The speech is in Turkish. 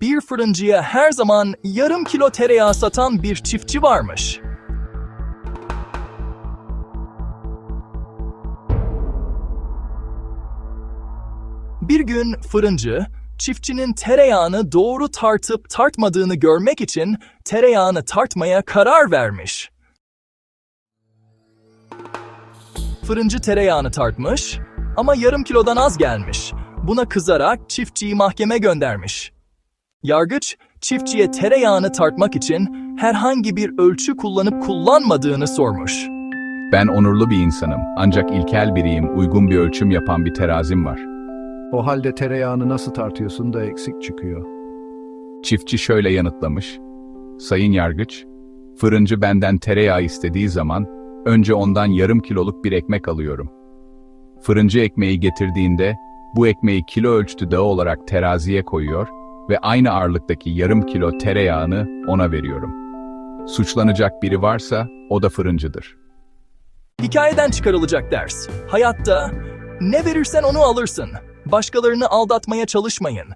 Bir fırıncıya her zaman yarım kilo tereyağı satan bir çiftçi varmış. Bir gün fırıncı, çiftçinin tereyağını doğru tartıp tartmadığını görmek için tereyağını tartmaya karar vermiş. Fırıncı tereyağını tartmış ama yarım kilodan az gelmiş. Buna kızarak çiftçiyi mahkeme göndermiş. Yargıç, çiftçiye tereyağını tartmak için herhangi bir ölçü kullanıp kullanmadığını sormuş. Ben onurlu bir insanım. Ancak ilkel biriyim, uygun bir ölçüm yapan bir terazim var. O halde tereyağını nasıl tartıyorsun da eksik çıkıyor? Çiftçi şöyle yanıtlamış. Sayın Yargıç, fırıncı benden tereyağı istediği zaman önce ondan yarım kiloluk bir ekmek alıyorum. Fırıncı ekmeği getirdiğinde bu ekmeği kilo ölçütü olarak teraziye koyuyor ve aynı ağırlıktaki yarım kilo tereyağını ona veriyorum. Suçlanacak biri varsa o da fırıncıdır. Hikayeden çıkarılacak ders. Hayatta ne verirsen onu alırsın. Başkalarını aldatmaya çalışmayın.